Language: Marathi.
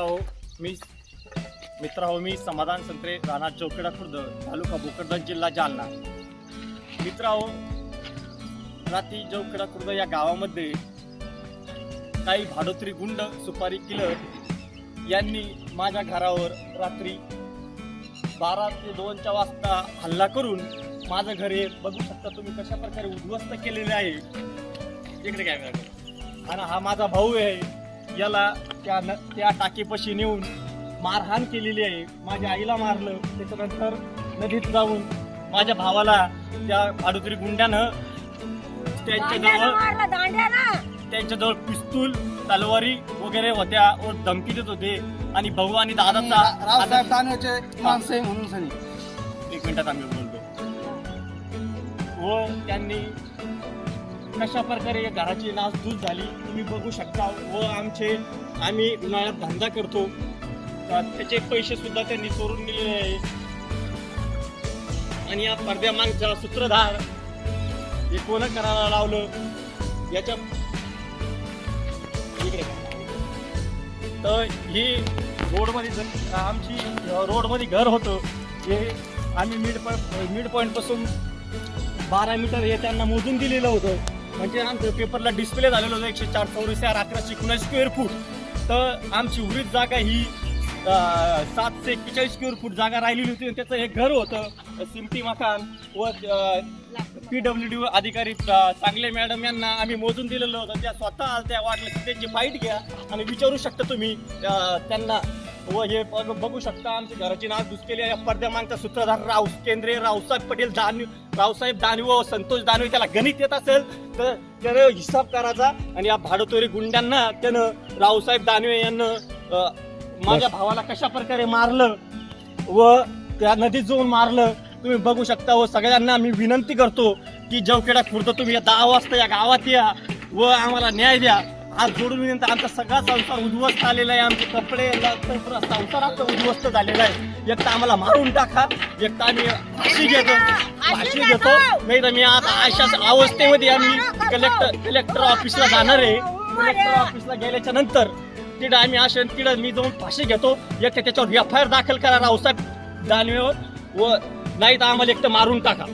आहो मी मित्र आहो मी समाधान संत्रे राणा चौकडा खुर्द तालुका भोकरदन जिल्हा जालना. मित्र आहो रात्री चौकडा खुर्द या गावामध्ये काही भाडोत्री गुंड सुपारी किलर यांनी माझ्या घरावर रात्री बारा ते दोनच्या वाजता हल्ला करून माझं घर हे बघू शकता तुम्ही कशा प्रकारे उद्ध्वस्त केलेले आहे. इकडे कॅमेरा आणि हा माझा भाऊ आहे. याला त्या न त्या टाकीपाशी नेऊन मारहाण केलेली आहे. माझ्या आईला मारलं. त्याच्यानंतर नदीत जाऊन माझ्या भावाला त्या भाडोत्री गुंड्यानं त्यांच्याजवळ दांड्यानं मारलं दांड्यानं. त्यांच्याजवळ पिस्तूल तलवारी वगैरे होत्या. व धमकी देत होते. आणि भाऊ आणि दादाचा रावसाहेब दानवेचे माणसं आहे म्हणून सनी. एक मिनिटात आम्ही बोलतो. व त्यांनी कशा प्रकारे या घराची नासधूस झाली. तुम्ही बघू शकता व आमचे आम्ही उन्हाळ्यात धंदा करतो. त्याचे पैसे सुद्धा त्यांनी चोरून दिलेले आहे. आणि या पडद्यामागचा सूत्रधार हे कोण करायला लावलं? याच्या तर ही रोडमध्ये आमची रोडमध्ये घर होतं. हे आम्ही मिड पॉईंट मिड पॉईंटपासून बारा मीटर हे त्यांना मोजून दिलेलं होतं. म्हणजे आमचं पेपरला डिस्प्ले झालेलं होतं एकशे चार चौऱ्याऐंशी अकराशे एकोणऐंशी स्क्वेअर फूट तर आमची उरीत जागा ही सातशे एक्केचाळीस स्क्वेअर फूट जागा राहिलेली होती. आणि त्याचं हे घर होतं सिमटी मकान. व पी डब्ल्यू डी अधिकारी चांगले मॅडम यांना आम्ही मोजून दिलेलं होतं. त्या स्वतः त्या वाटलं की त्यांची फाईट घ्या आणि विचारू शकता तुम्ही त्यांना. व हे बघू शकता आमच्या घराची नाव दुसकेली आहे. सूत्रधार राव केंद्रीय रावसाहेब पटेल जाणीव रावसाहेब दानवे व संतोष दानवे त्याला गणित येत असेल तर त्यानं हिसाब करायचा आणि या भाडोतोरी गुंड्यांना त्यानं रावसाहेब दानवे यांना माझ्या भावाला कशा प्रकारे मारलं व त्या नदीत जाऊन मारलं तुम्ही बघू शकता व सगळ्यांना मी विनंती करतो की जवखेडा खुर्द तुम्ही या दहा वाजता या गावात या व आम्हाला न्याय द्या. आज जोडून विनंती आमचा सगळा संसार उद्ध्वस्त आलेला आहे आमचे कपडे लत्तर, संसार आमचा उद्ध्वस्त झालेला आहे. एक तर आम्हाला मारून टाका. एक तर आम्ही फाशी घेतो. फाशी घेतो नाही तर मी आता अशाच अवस्थेमध्ये आम्ही कलेक्टर कलेक्टर ऑफिसला जाणार आहे. कलेक्टर ऑफिसला गेल्याच्यानंतर तिथं आम्ही अशा तिथं मी जाऊन फाशी घेतो. एक तर त्याच्यावर एफ आय आर दाखल करा रावसाहेब. दानवेवर व नाही तर आम्हाला एक तर मारून टाका.